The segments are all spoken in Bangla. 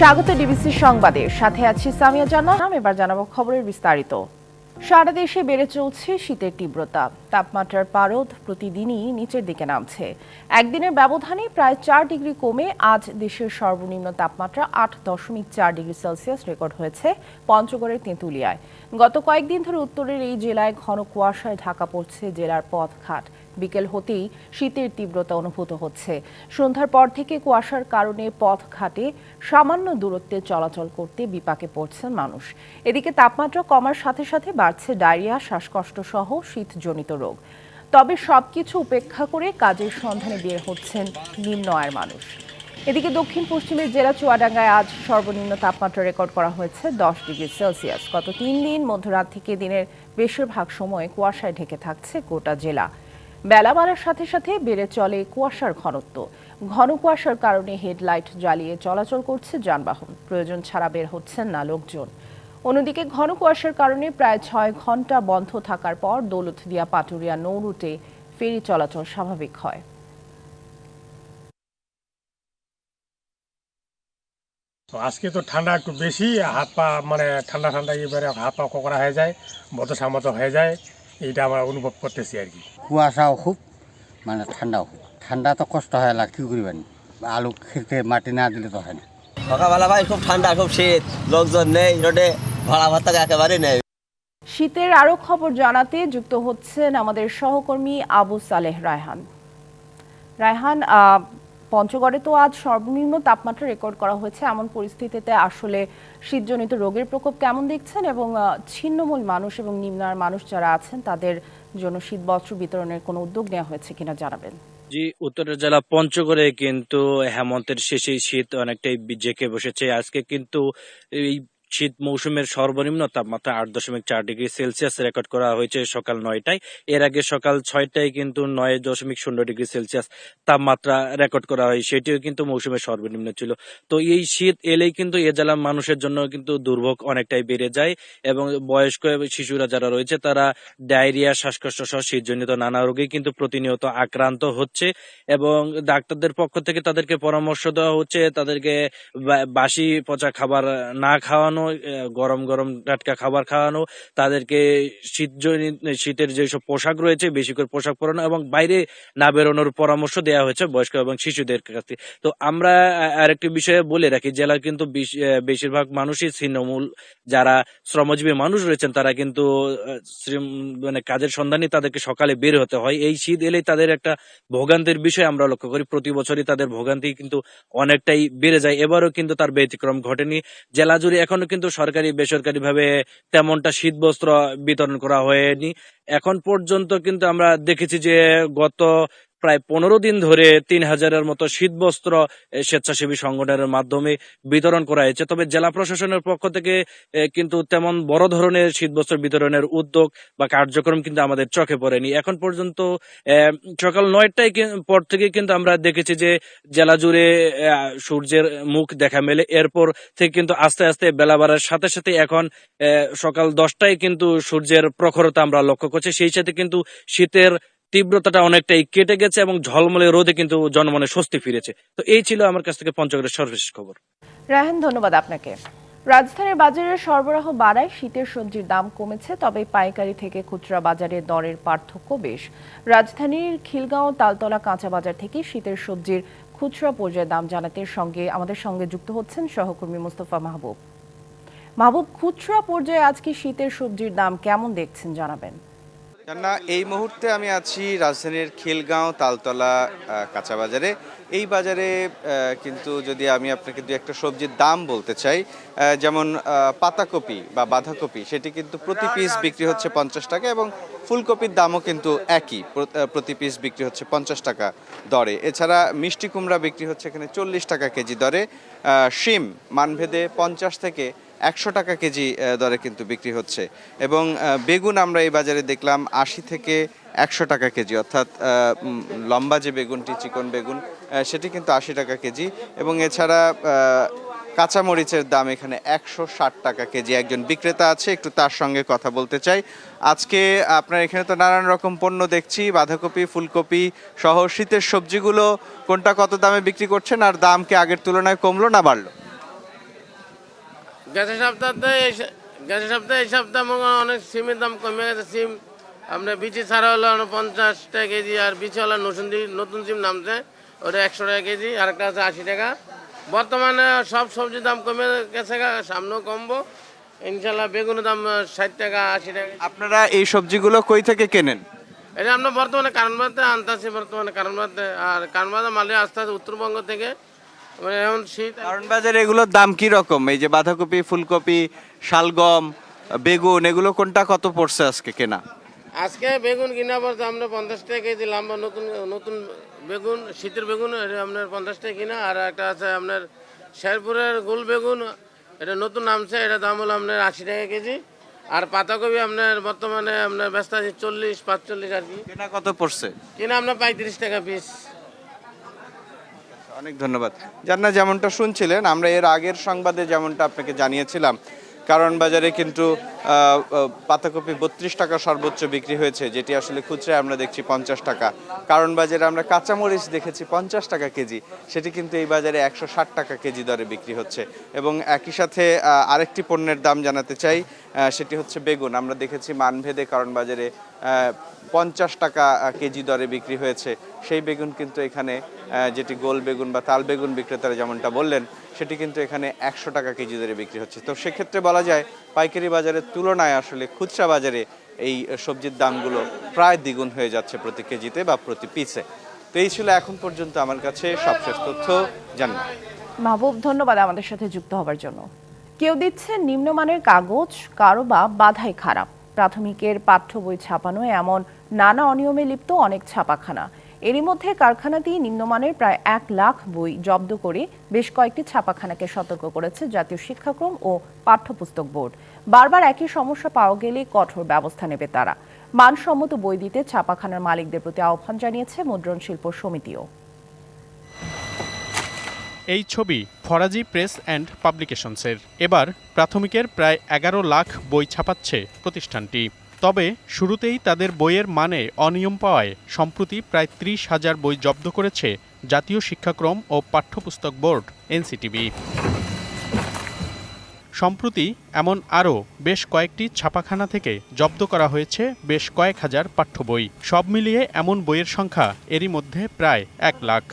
স্বাগত ডিবিসি সংবাদে। সাথে আছি সামিয়া জান্নাত। এবার জানাব খবরের বিস্তারিত। সারা দেশে বেড়ে চলছে শীতের তীব্রতা। তাপমাত্রার পারদ প্রতিদিনই নিচের দিকে নামছে। একদিনের ব্যবধানে প্রায় চার ডিগ্রি কমে আজ দেশের সর্বনিম্ন তাপমাত্রা আট দশমিক চার ডিগ্রি সেলসিয়াস রেকর্ড হয়েছে পঞ্চগড়ের তেঁতুলিয়ায়। গত কয়েকদিন ধরে উত্তরের এই জেলায় ঘন কুয়াশায় ঢাকা পড়ছে জেলার পথঘাট। বিকেল হতেই শীতের তীব্রতা অনুভূত হচ্ছে। সন্ধ্যার পর থেকে কুয়াশার কারণে পথ ঘাটে সামান্য দূরত্বে চলাচল করতে বিপাকে পড়ছেন মানুষ। এদিকে তাপমাত্রা কমার সাথে সাথে বাড়ছে ডায়রিয়া, শ্বাসকষ্ট সহ শীতজনিত রোগ। তবে সবকিছু উপেক্ষা করে কাজের সন্ধানে বের হচ্ছেন নিম্ন আয়ের মানুষ। এদিকে দক্ষিণ পশ্চিমের জেলা চুয়াডাঙ্গায় আজ সর্বনিম্ন তাপমাত্রা রেকর্ড করা হয়েছে দশ ডিগ্রি সেলসিয়াস। গত তিন দিন মধ্যরাত থেকে দিনের বেশিরভাগ সময় কুয়াশায় ঢেকে থাকছে গোটা জেলা। বেলা বাড়ার সাথে সাথে বেড়ে চলে কুয়াশার ঘনত্ব। ঘন কুয়াশার কারণে হেডলাইট জ্বালিয়ে চলাচল করছে যানবাহন। প্রয়োজন ছাড়া বের হচ্ছেন না লোকজন। অন্যদিকে ঘন কুয়াশার কারণে প্রায় ছয় ঘণ্টা বন্ধ থাকার পর দৌলতদিয়া পাটুরিয়া নৌ রুটে ফেরি চলাচল স্বাভাবিক হয়। আজকে তো ঠান্ডা একটু বেশি, হাত পা মানে ঠান্ডা ঠান্ডা এবারে হাত পা ককরা হয়ে যায় বতসা মতো হয়ে যায়। এইটা আমরা অনুভব করতেছি আর কি। কুয়াশাও খুব মানে ঠান্ডাও খুব। ঠান্ডা তো কষ্ট হয় লাগ কী করিবেন? আলু খেতে মাটি না দিলে তো হয় না। সকালবেলা ভাই খুব ঠান্ডা খুব শীত। লোকজন নেই রোডে ভাড়া ভাড়া একেবারে নেই। শীতের আরও খবর জানাতে যুক্ত হচ্ছেন আমাদের সহকর্মী আবু সালেহ রায়হান। রায়হান পঞ্চগড়ে তো আজ সর্বনিম্ন তাপমাত্রা রেকর্ড করা হয়েছে। এমন পরিস্থিতিতে আসলে শীতজনিত রোগের প্রকোপ কেমন দেখছেন? এবং ছিন্নমূল মানুষ এবং নিম্নার মানুষ যারা আছেন, তাদের জন্য শীত বস্ত্র বিতরণের কোনো উদ্যোগ নেওয়া হয়েছে কিনা জানাবেন। জি, উত্তরের জেলা পঞ্চগড়ে কিন্তু হেমন্তের শেষেই শীত অনেকটাই জেঁকে বসেছে। আজকে কিন্তু এই শীত মৌসুমের সর্বনিম্ন তাপমাত্রা আট দশমিক চার ডিগ্রি সেলসিয়াস রেকর্ড করা হয়েছে সকাল নয়টায়। এর আগে সকাল ছয়টায় কিন্তু নয় দশমিক শূন্য ডিগ্রি সেলসিয়াস তাপমাত্রা রেকর্ড করা হয়, সেটিও কিন্তু মৌসুমের সর্বনিম্ন ছিল। তো এই শীত এলেই কিন্তু এ জেলার মানুষের জন্য কিন্তু দুর্ভোগ অনেকটাই বেড়ে যায় এবং বয়স্ক শিশুরা যারা রয়েছে তারা ডায়রিয়া, শ্বাসকষ্ট সহ শীতজনিত নানা রোগে কিন্তু প্রতিনিয়ত আক্রান্ত হচ্ছে এবং ডাক্তারদের পক্ষ থেকে তাদেরকে পরামর্শ দেওয়া হচ্ছে, তাদেরকে বাসি পচা খাবার না খাওয়ানো আহ, গরম গরম টাটকা খাবার খাওয়ানো তাদেরকে শীত শীতের যেসব পোশাক রয়েছে বেশি করে পোশাক পরানো এবং বাইরে না বেরোনোর পরামর্শ দেওয়া হয়েছে বয়স্ক এবং শিশুদের কাছে তো আমরা আরেকটি বিষয়ে বলে রাখি জেলার কিন্তু বেশিরভাগ মানুষই ছিন্নমূল যারা শ্রমজীবী মানুষ রয়েছেন তারা কিন্তু মানে কাজের সন্ধানে তাদেরকে সকালে বের হতে হয়। এই শীত এলেই তাদের একটা ভোগান্তির বিষয় আমরা লক্ষ্য করি। প্রতি বছরই তাদের ভোগান্তি কিন্তু অনেকটাই বেড়ে যায়। এবারও কিন্তু তার ব্যতিক্রম ঘটেনি। জেলা জুড়ে এখনও কিন্তু সরকারি বেসরকারি ভাবে তেমনটা শীত বস্ত্র বিতরণ করা হয়নি। এখন পর্যন্ত কিন্তু আমরা দেখেছি যে গত প্রায় পনেরো দিন ধরে তিন হাজারের মতো শীত বস্ত্র স্বেচ্ছাসেবী সংগঠনের মাধ্যমে বিতরণ করা হয়েছে। তবে জেলা প্রশাসনের পক্ষ থেকে কিন্তু তেমন বড় ধরনের শীতবস্ত্র বিতরণের উদ্যোগ বা কার্যক্রম কিন্তু আমাদের চোখে পড়েনি। এখন পর্যন্ত সকাল নয়টায় পর থেকে কিন্তু আমরা দেখেছি যে জেলা জুড়ে সূর্যের মুখ দেখা মেলে। এরপর থেকে কিন্তু আস্তে আস্তে বেলা বাড়ার সাথে সাথে এখন সকাল দশটায় কিন্তু সূর্যের প্রখরতা আমরা লক্ষ্য করছি। সেই সাথে কিন্তু শীতের তীব্রতাটা অনেকটাই কেটে গেছে এবং ঝলমলে রোদে কিন্তু জনমনে স্বস্তি ফিরেছে। তো এই ছিল আমার কাছ থেকে পঞ্চগড়ের সর্বশেষ খবর। রায়হান, ধন্যবাদ আপনাকে। রাজধানীর বাজারে সরবরাহ বাড়ায় শীতের সবজির দাম কমেছে, তবে পাইকারি থেকে খুচরা বাজারে দরের পার্থক্য বেশ। রাজধানীর খিলগাঁও, তালতলা, কাঁচা বাজার থেকে শীতের সবজির খুচরা পর্যায়ে দাম জানাতে সঙ্গে আমাদের সঙ্গে যুক্ত হচ্ছেন সহকর্মী মুস্তফা মাহবুব। মাহবুব, খুচরা পর্যায়ে আজকে শীতের সবজির দাম কেমন দেখছেন, জানাবেন। না এই মুহূর্তে আমি আছি রাজধানীর খিলগাঁও তালতলা কাঁচা বাজারে। এই বাজারে কিন্তু যদি আমি আপনাকে দু একটা সবজির দাম বলতে চাই যেমন পাতাকপি বা বাঁধাকপি, সেটি কিন্তু প্রতি পিস বিক্রি হচ্ছে পঞ্চাশ টাকা এবং ফুলকপির দামও কিন্তু একই প্রতি পিস বিক্রি হচ্ছে পঞ্চাশ টাকা দরে। এছাড়া মিষ্টি কুমড়া বিক্রি হচ্ছে এখানে চল্লিশ টাকা কেজি দরে। শিম, মানভেদে পঞ্চাশ থেকে একশো টাকা কেজি দরে কিন্তু বিক্রি হচ্ছে। এবং বেগুন আমরা এই বাজারে দেখলাম আশি থেকে একশো টাকা কেজি, অর্থাৎ লম্বা যে বেগুনটি, চিকন বেগুন সেটি কিন্তু আশি টাকা কেজি। এবং এছাড়া কাঁচামরিচের দাম এখানে একশো ষাট টাকা কেজি। একজন বিক্রেতা আছে, একটু তার সঙ্গে কথা বলতে চাই। আজকে আপনার এখানে তো নানান রকম পণ্য দেখছি, বাঁধাকপি, ফুলকপি সহ শীতের সবজিগুলো কোনটা কত দামে বিক্রি করছেন, আর দাম কি আগের তুলনায় কমলো না বাড়লো? গ্যাসের সপ্তাহে গ্যাসের সপ্তাহে এই সপ্তাহে মনে অনেক সিমের দাম কমে গেছে সিম আপনার বিচি ছাড়া হলো পঞ্চাশ টাকা কেজি আর বিচি হলো নতুন নতুন সিম নামছে ওটা একশো টাকা কেজি আর একটা আছে আশি টাকা। বর্তমানে সব সবজির দাম কমে গেছে সামনেও কমবো। ইনশাল্লাহ বেগুনের দাম ষাট টাকা আশি টাকা আপনারা এই সবজিগুলো কই থেকে কেনেন? এটা আমরা বর্তমানে কারণবাদে আনতেছি বর্তমানে কারণবাদে আর কারণবাদে মালে আসতে আসতে উত্তরবঙ্গ থেকে মানে এখন শীত কারণ বাজারে এগুলোর দাম কি রকম? এই যে বাঁধাকপি ফুলকপি শালগম বেগুন এগুলো কোনটা কত পড়ছে আজকে কেনা? আজকে বেগুন কিনা পড়ছে আমরা পঞ্চাশ টাকা কেজি লাম্বা নতুন নতুন বেগুন শীতের বেগুন এটা আপনার পঞ্চাশ টাকা কিনা আর একটা আছে আপনার শেরপুরের গোল বেগুন এটা নতুন নামছে এটা দাম হলো আপনার আশি টাকা কেজি আর পাতাকপি আপনার বর্তমানে আপনার ব্যস্ত আছে চল্লিশ পাঁচচল্লিশ আর কি। কেনা কত পড়ছে? কিনা আপনার পঁয়ত্রিশ টাকা পিস। অনেক ধন্যবাদ। জান্না যেমনটা শুনছিলেন আমরা এর আগের সংবাদে যেমনটা আপনাকে জানিয়েছিলাম কারণ বাজারে কিন্তু পাতাকপি বত্রিশ টাকা সর্বোচ্চ বিক্রি হয়েছে, যেটি আসলে খুচরায় আমরা দেখছি পঞ্চাশ টাকা। কারণ বাজারে আমরা কাঁচামরিচ দেখেছি পঞ্চাশ টাকা কেজি, সেটি কিন্তু এই বাজারে একশো ষাট টাকা কেজি দরে বিক্রি হচ্ছে। এবং একই সাথে আরেকটি পণ্যের দাম জানাতে চাই সেটি হচ্ছে বেগুন। আমরা দেখেছি মানভেদে কারণ বাজারে পঞ্চাশ টাকা কেজি দরে বিক্রি হয়েছে। সেই বেগুন কিন্তু এখানে যেটি গোল বেগুন বা তাল বেগুন বিক্রেতারা যেমনটা বললেন সেটি কিন্তু এখানে একশো টাকা কেজি দরে বিক্রি হচ্ছে। তো সেক্ষেত্রে বলা যায়, পাইকারি বাজারের তুলনায় আসলে খুচরা বাজারে এই সবজির দামগুলো প্রায় দ্বিগুণ হয়ে যাচ্ছে প্রতি কেজিতে বা প্রতি পিসে তো এই ছিল এখন পর্যন্ত আমার কাছে সবশেষ তথ্য, জানলাম। মাহবুব, ধন্যবাদ আমাদের সাথে যুক্ত হবার জন্য। কেউ দিচ্ছে নিম্নমানের কাগজ, কারও বা বাধাই খারাপ। প্রাথমিকের পাঠ্য বই ছাপানো এমন নানা অনিয়মে লিপ্ত অনেক ছাপাখানা। এরই মধ্যে কারখানাটি নিম্নমানের প্রায় এক লাখ বই জব্দ করে বেশ কয়েকটি ছাপাখানাকে সতর্ক করেছে জাতীয় শিক্ষাক্রম ও পাঠ্যপুস্তক বোর্ড। বারবার একই সমস্যা পাওয়া গেলে কঠোর ব্যবস্থা নেবে তারা। মানসম্মত বই দিতে ছাপাখানার মালিকদের প্রতি আহ্বান জানিয়েছে মুদ্রণ শিল্প সমিতিও। এই ছবি ফরাজি প্রেস অ্যান্ড পাবলিকেশনসের। এবার প্রাথমিকের প্রায় এগারো লাখ বই ছাপাচ্ছে প্রতিষ্ঠানটি। তবে শুরুতেই তাদের বইয়ের মানে অনিয়ম পাওয়ায় সম্প্রতি প্রায় ত্রিশ হাজার বই জব্দ করেছে জাতীয় শিক্ষাক্রম ও পাঠ্যপুস্তক বোর্ড এনসিটিবি সম্প্রতি এমন আরও বেশ কয়েকটি ছাপাখানা থেকে জব্দ করা হয়েছে বেশ কয়েক হাজার পাঠ্য বই। সব মিলিয়ে এমন বইয়ের সংখ্যা এরই মধ্যে প্রায় এক লাখ।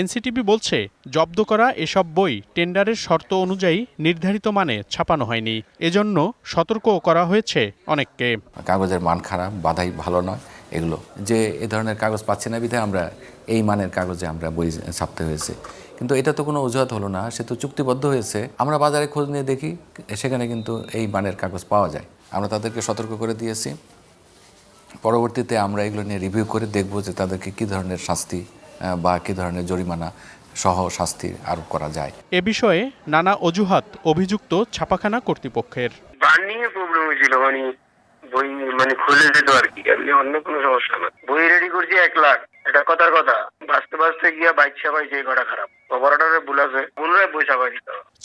এনসিটিভি বলছে, জব্দ করা এসব বই টেন্ডারের শর্ত অনুযায়ী নির্ধারিত মানে ছাপানো হয়নি। এজন্য সতর্ক করা হয়েছে অনেককে। কাগজের মান খারাপ, বাধাই ভালো নয়, এগুলো। যে এ ধরনের কাগজ পাচ্ছি না বিধায় আমরা এই মানের কাগজে আমরা বই ছাপতে হয়েছে। কিন্তু এটা তো কোনো অজুহাত হলো না, সে তো চুক্তিবদ্ধ হয়েছে। আমরা বাজারে খোঁজ নিয়ে দেখি, সেখানে কিন্তু এই মানের কাগজ পাওয়া যায়। আমরা তাদেরকে সতর্ক করে দিয়েছি। পরবর্তীতে আমরা এগুলো নিয়ে রিভিউ করে দেখব যে তাদেরকে কী ধরনের শাস্তি বা কী ধরনের জরিমানা সহ শাস্তি আরোপ করা যায়। এ বিষয়ে নানা অজুহাত অভিযুক্ত ছাপাখানা কর্তৃপক্ষের। প্রবলেম হয়েছিল মানে বই মানে খুলে যেত আর কি এমনি অন্য কোনো সমস্যা না। বই রেডি করছি এক লাখ এটা কথার কথা। বাঁচতে বাঁচতে গিয়া বাইক ছাপাই যে কটা খারাপ। ভুল আছে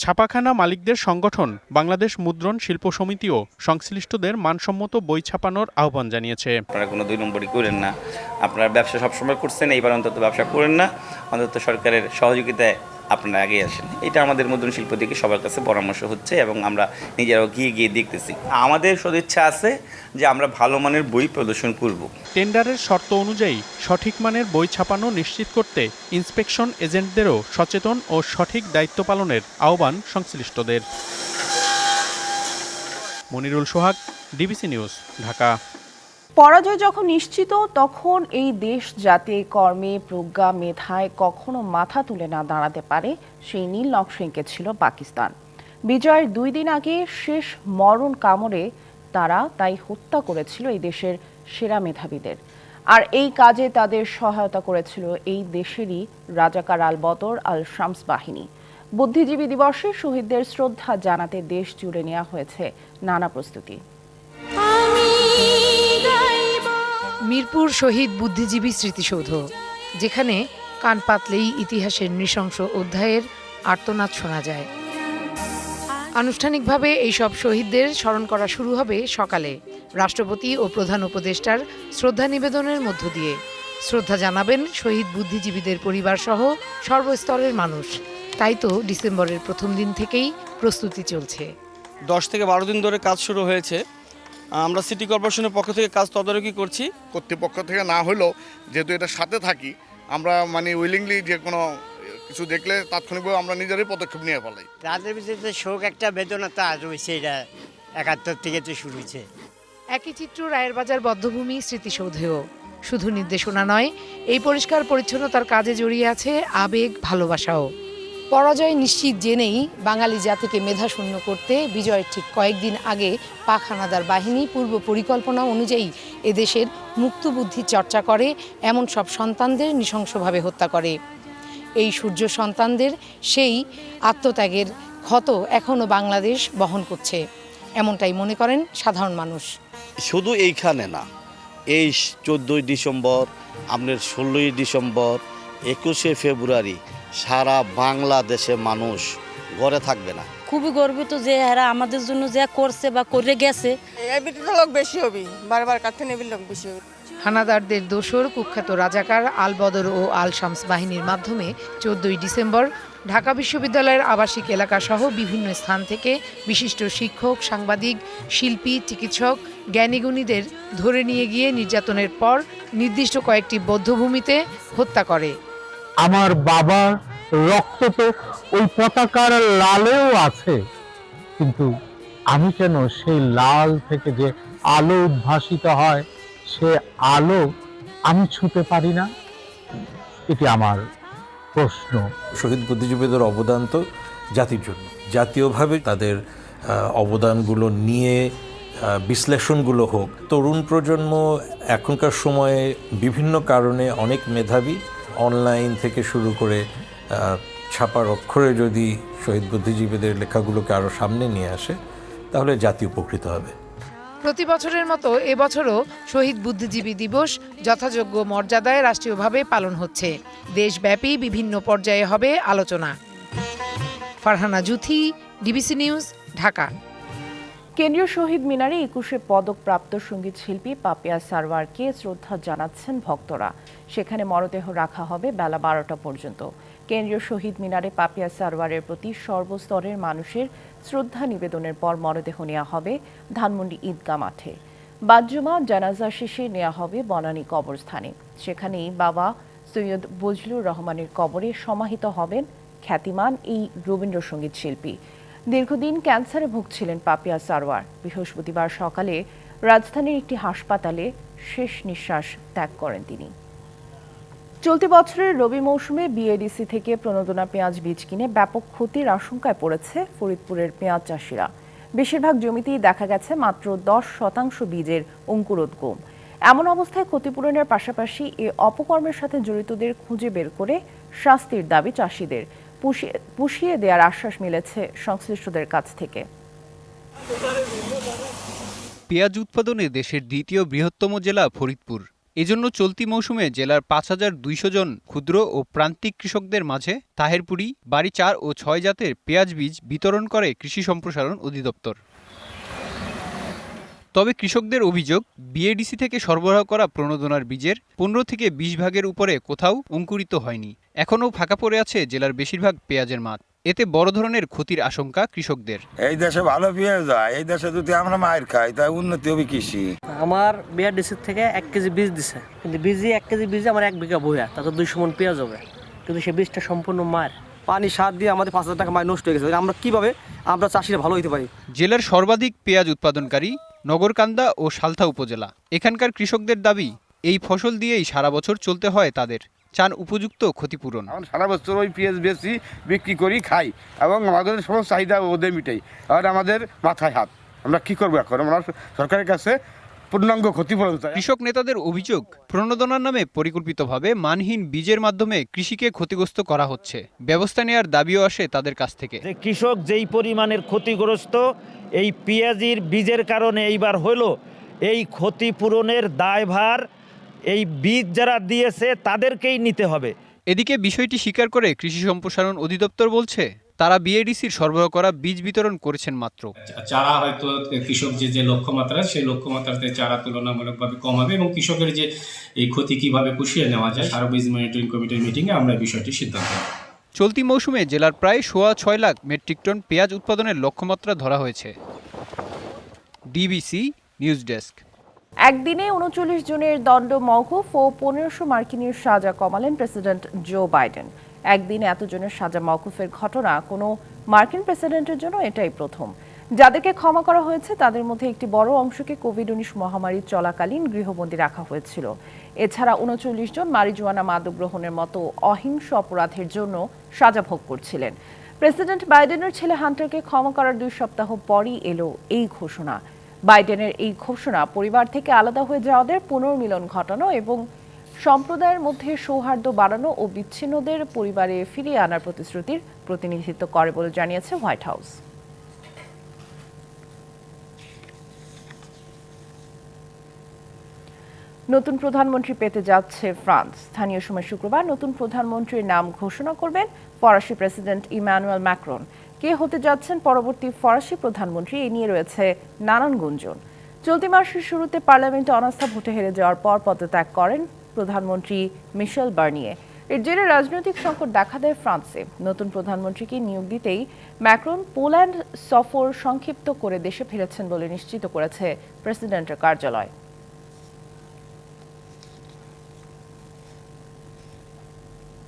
ছাপাখানা মালিকদের সংগঠন বাংলাদেশ মুদ্রণ শিল্প সমিতিও সংশ্লিষ্টদের মানসম্মত বই ছাপানোর আহ্বান জানিয়েছে। আপনারা কোনো দুই নম্বরই করেন না। আপনারা ব্যবসা সবসময় করছেন এইবার অন্তত ব্যবসা করেন না। অন্তত সরকারের সহযোগিতায় আপনারা আগে আসেন। এটা আমাদের মুদ্রণ শিল্প থেকে সবার কাছে পরামর্শ হচ্ছে এবং আমরা নিজেরাও গিয়ে গিয়ে দেখতেছি। আমাদের সদিচ্ছা আছে যে আমরা ভালো মানের বই প্রদর্শন করব। টেন্ডারের শর্ত অনুযায়ী সঠিক মানের বই ছাপানো নিশ্চিত করতে ইন্সপেকশন এজেন্টদেরও সচেতন ও সঠিক দায়িত্ব পালনের আহ্বান সংশ্লিষ্টদের। Monirul Sohag, DBC news, Dhaka. পরাজয় যখন নিশ্চিত, তখন এই দেশ যাতে কর্মে, প্রজ্ঞা, মেধায় কখনো মাথা তুলে না দাঁড়াতে পারে, সেই নীল নকশা ছিল পাকিস্তান। বিজয়ের দুই দিন আগে শেষ মরণ কামড়ে তারা তাই হত্যা করেছিল এই দেশের সেরা মেধাবীদের। আর এই কাজে তাদের সহায়তা করেছিল এই দেশেরই রাজাকার আল বদর, আল শামস বাহিনী। বুদ্ধিজীবী দিবসে শহীদদের শ্রদ্ধা জানাতে দেশ জুড়ে নেওয়া হয়েছে নানা প্রস্তুতি। মিরপুর শহীদ বুদ্ধিজীবী স্মৃতিসৌধ, যেখানে কান পাতলেই ইতিহাসের নৃশংস অধ্যায়ের আর্তনাদ শোনা যায়। আনুষ্ঠানিকভাবে এইসব শহীদদের স্মরণ করা শুরু হবে সকালে। রাষ্ট্রপতি ও প্রধান উপদেষ্টার শ্রদ্ধা নিবেদনের মধ্য দিয়ে। শ্রদ্ধা জানাবেন শহীদ বুদ্ধিজীবীদের পরিবারসহ সর্বস্তরের মানুষ। তাই তো ডিসেম্বরের প্রথম দিন থেকেই প্রস্তুতি চলছে। দশ থেকে বারো দিন ধরে কাজ শুরু হয়েছে। আমরা সিটি কর্পোরেশনের পক্ষ থেকে কাজ তদারকি করছি। কর্তৃপক্ষ থেকে না হলেও যেহেতু এটা সাথে থাকি আমরা মানে উইলিংলি যে কোনো কিছু দেখলে তাৎক্ষণিকভাবে আমরা নিজেরাই পদক্ষেপ নিয়ে ফেলাই ভিতরে শোক একটা বেদনা তো আর রয়েছে এটা একাত্তর থেকে তো শুরু হয়েছে একই চিত্র রায়ের বাজার বদ্ধভূমি স্মৃতিসৌধেও। শুধু নির্দেশনা নয় এই পরিষ্কার পরিচ্ছন্নতার কাজে জড়িয়ে আছে আবেগ ভালোবাসাও। পরাজয় নিশ্চিত জেনেই বাঙালি জাতিকে মেধাশূন্য করতে বিজয়ের ঠিক কয়েকদিন আগে পাক হানাদার বাহিনী পূর্ব পরিকল্পনা অনুযায়ী এদেশের মুক্তবুদ্ধি চর্চা করে, এমন সব সন্তানদের নৃশংসভাবে হত্যা করে। এই সূর্য সন্তানদের সেই আত্মত্যাগের ক্ষত এখনও বাংলাদেশ বহন করছে। এমনটাই মনে করেন সাধারণ মানুষ। শুধু এইখানে না, এই চোদ্দোই ডিসেম্বর, আপনার ষোলোই ডিসেম্বর একুশে ফেব্রুয়ারি সারা বাংলাদেশে মানুষ ঘরে থাকবে না। খুবই গর্বিত যে এরা আমাদের জন্য যা করছে বা করে গেছে। লোক বেশি হবে বারবার কাছে নেবির লোক বেশি হবে। হানাদারদের দোসর কুখ্যাত রাজাকার আল বদর ও আল শামস বাহিনীর মাধ্যমে চোদ্দই ডিসেম্বর ঢাকা বিশ্ববিদ্যালয়ের আবাসিক এলাকা সহ বিভিন্ন স্থান থেকে বিশিষ্ট শিক্ষক সাংবাদিক শিল্পী চিকিৎসক জ্ঞানীগুণীদের ধরে নিয়ে গিয়ে নির্যাতনের পর নির্দিষ্ট কয়েকটি বদ্ধভূমিতে হত্যা করে। আমার বাবার রক্ত তো ওই পতাকার লালেও আছে। কিন্তু আমি কেন সেই লাল থেকে যে আলো উদ্ভাসিত হয়, সে আলো আমি ছুতে পারি না? এটি আমার প্রশ্ন। শহীদ বুদ্ধিজীবীদের অবদান তো জাতির জন্য। জাতীয়ভাবে তাদের অবদানগুলো নিয়ে বিশ্লেষণগুলো হোক, তরুণ প্রজন্ম এখনকার সময়ে বিভিন্ন কারণে অনেক মেধাবী অনলাইন থেকে শুরু করে ছাপার অক্ষরে যদি শহীদ বুদ্ধিজীবীদের লেখাগুলোকে আরও সামনে নিয়ে আসে, তাহলে জাতি উপকৃত হবে। প্রতি বছরের মতো এবছরও শহীদ বুদ্ধিজীবী দিবস যথাযোগ্য মর্যাদায় রাষ্ট্রীয়ভাবে পালন হচ্ছে। দেশব্যাপী বিভিন্ন পর্যায়ে হবে আলোচনা। Farhana Juthi, DBC news, Dhaka. কেন্দ্রীয় শহীদ মিনারে একুশে পদকপ্রাপ্ত সংগীত শিল্পী পাপিয়া সারওয়ারকে শ্রদ্ধা জানাচ্ছেন ভক্তরা। সেখানে মরদেহ রাখা হবে বেলা বারোটা পর্যন্ত। কেন্দ্রীয় শহীদ মিনারে পাপিয়া সারওয়ারের প্রতি সর্বস্তরের মানুষের শ্রদ্ধা নিবেদনের পর মরদেহ নেওয়া হবে ধানমন্ডি ঈদগাহ মাঠে। বাজ্জমা জানাজা শেষে নেওয়া হবে বনানী কবরস্থানে। সেখানেই বাবা সৈয়দ বজলুর রহমানের কবরে সমাহিত হবেন খ্যাতিমান এই রবীন্দ্রসঙ্গীত শিল্পী। দীর্ঘদিন ক্যান্সারে ভুগছিলেন পাপিয়া সারওয়ার বৃহস্পতিবার সকালে রাজধানীর একটি হাসপাতালে শেষ নিঃশ্বাস ত্যাগ করেন তিনি। চলতি বছরের রবি মৌসুমে বিএডিসি থেকে প্রণোদনা পেঁয়াজ বীজ কিনে ব্যাপক ক্ষতির আশঙ্কায় পড়েছে ফরিদপুরের পেঁয়াজ চাষিরা। বেশিরভাগ জমিতেই দেখা গেছে মাত্র দশ শতাংশ বীজের অঙ্কুরোদ্গম এমন অবস্থায় ক্ষতিপূরণের পাশাপাশি এ অপকর্মের সাথে জড়িতদের খুঁজে বের করে শাস্তির দাবি চাষিদের। পুষিয়ে- দেওয়ার আশ্বাস মিলেছে সংশ্লিষ্টদের কাছ থেকে। পেঁয়াজ উৎপাদনে দেশের দ্বিতীয় বৃহত্তম জেলা ফরিদপুর। এজন্য চলতি মৌসুমে জেলার পাঁচ হাজার দুইশো জন ক্ষুদ্র ও প্রান্তিক কৃষকদের মাঝে তাহেরপুরি, বাড়ি চার ও ছয় জাতের পেঁয়াজ বীজ বিতরণ করে কৃষি সম্প্রসারণ অধিদপ্তর। তবে কৃষকদের অভিযোগ বিএডিসি থেকে সরবরাহ করা প্রণোদনার বীজের পনেরো থেকে বিশ ভাগের উপরে কোথাও অঙ্কুরিত হয়নি। এখনও ফাঁকা পড়ে আছে জেলার বেশিরভাগ পেঁয়াজের মাঠ। এতে বড় ধরনের ক্ষতির আশঙ্কা কৃষকদের। এই দেশে ভালো পেঁয়াজ হয় এই দেশে যদি আমরা মায়ের খাই তাই উন্নতি হবে কৃষি। আমার বিআরডিসির থেকে এক কেজি বীজ দিছে। কিন্তু বীজই এক কেজি বীজে আমার এক বিঘা বইয়া তাতে দুইশো মন পেঁয়াজ হবে। কিন্তু সে বীজটা সম্পূর্ণ মার। পানি সার দিয়ে আমাদের পাঁচ হাজার টাকা মায় নষ্ট হয়ে গেছে। আমরা কীভাবে আমরা চাষিরা ভালো হইতে পারি? জেলার সর্বাধিক পেঁয়াজ উৎপাদনকারী নগরকান্দা ও সালথা উপজেলা। এখানকার কৃষকদের দাবি এই ফসল দিয়েই সারা বছর চলতে হয় তাদের। চান উপযুক্ত ক্ষতিপূরণ। আমরা সারা বছর ওই পেঁয়াজ বেশি বিক্রি করি খাই এবং আমাদের সমস্ত চাহিদা ওদের মিটাই। আর আমাদের মাথায় হাত। আমরা কি করব এখন? আমরা সরকারের কাছে পূর্ণাঙ্গ ক্ষতিপূরণ চাই। কৃষক নেতাদের অভিযোগ প্রণোদনার নামে পরিকল্পিতভাবে মানহীন বীজের মাধ্যমে কৃষিকে ক্ষতিগ্রস্ত করা হচ্ছে। ব্যবস্থা নেওয়ার দাবিও আসে তাদের কাছ থেকে। যে কৃষক যেই পরিমাণের ক্ষতিগ্রস্ত এই পেঁয়াজির বীজের কারণে এইবার হলো এই ক্ষতিপূরণের দায়ভার এই বীজ যারা দিয়েছে তাদেরকেই নিতে হবে। এদিকে বিষয়টি স্বীকার করে কৃষি সম্প্রসারণ অধিদপ্তর বলছে তারা বিএডিসির সরবরাহ করা বীজ বিতরণ করেছেন মাত্র। চারা হয়তো কৃষক যে যে লক্ষ্যমাত্রা সেই লক্ষ্যমাত্রাতে চারা তুলনামূলকভাবে কম হবে এবং কৃষকের যে এই ক্ষতি কীভাবে পুষিয়ে নেওয়া যায় সারা বীজ মনিটরিং কমিটির মিটিংয়ে আমরা বিষয়টি সিদ্ধান্ত নেব। চলতি মৌসুমে জেলার প্রায় সোয়া ছয় লাখ মেট্রিক টন পেঁয়াজ উৎপাদনের লক্ষ্যমাত্রা ধরা হয়েছে। DBC News desk. একদিনে উনচল্লিশ জনের দণ্ড মওকুফ ও পনেরোশো মার্কিনের সাজা কমালেন প্রেসিডেন্ট জো বাইডেন। একদিনে এতজনের সাজা মওকুফের ঘটনা কোনো মার্কিন প্রেসিডেন্টের জন্য এটাই প্রথম। যাদেরকে ক্ষমা করা হয়েছে, তাদের মধ্যে একটি বড় অংশকে কোভিড উনিশ মহামারী চলাকালীন গৃহবন্দী রাখা হয়েছিল। এছাড়া উনচল্লিশ জন মারিজুয়ানা মাদক গ্রহণের মতো অহিংস অপরাধের জন্য সাজা ভোগ করছিলেন। প্রেসিডেন্ট বাইডেনের ছেলে হান্টারকে ক্ষমা করার দুই সপ্তাহ পরই এলো এই ঘোষণা। বাইডেনের এই ঘোষণা পরিবার থেকে আলাদা হয়ে যাওয়াদের পুনর্মিলন ঘটানো এবং সম্প্রদায়ের মধ্যে সৌহার্দ্য বাড়ানো ও বিচ্ছিন্নদের পরিবারে ফিরিয়ে আনার প্রতিশ্রুতির প্রতিনিধিত্ব করে বলে জানিয়েছে হোয়াইট হাউস। নতুন প্রধানমন্ত্রী পেতে যাচ্ছে ফ্রান্স। স্থানীয় সময় শুক্রবার নতুন প্রধানমন্ত্রীর নাম ঘোষণা করবেন ফরাসি প্রেসিডেন্ট ইমানুয়েল ম্যাক্রন। কে হতে যাচ্ছেন পরবর্তী ফরাসি প্রধানমন্ত্রী এ নিয়ে রয়েছে নানান গুঞ্জন। চলতি মাসের শুরুতে পার্লামেন্টে অনাস্থা ভোটে হেরে যাওয়ার পর পদত্যাগ করেন প্রধানমন্ত্রী মিশেল বার্নিয়ে। এর জেরে রাজনৈতিক সংকট দেখা দেয় ফ্রান্সে। নতুন প্রধানমন্ত্রীকে নিয়োগ দিতেই ম্যাক্রন পোল্যান্ড সফর সংক্ষিপ্ত করে দেশে ফিরেছেন বলে নিশ্চিত করেছে প্রেসিডেন্টের কার্যালয়।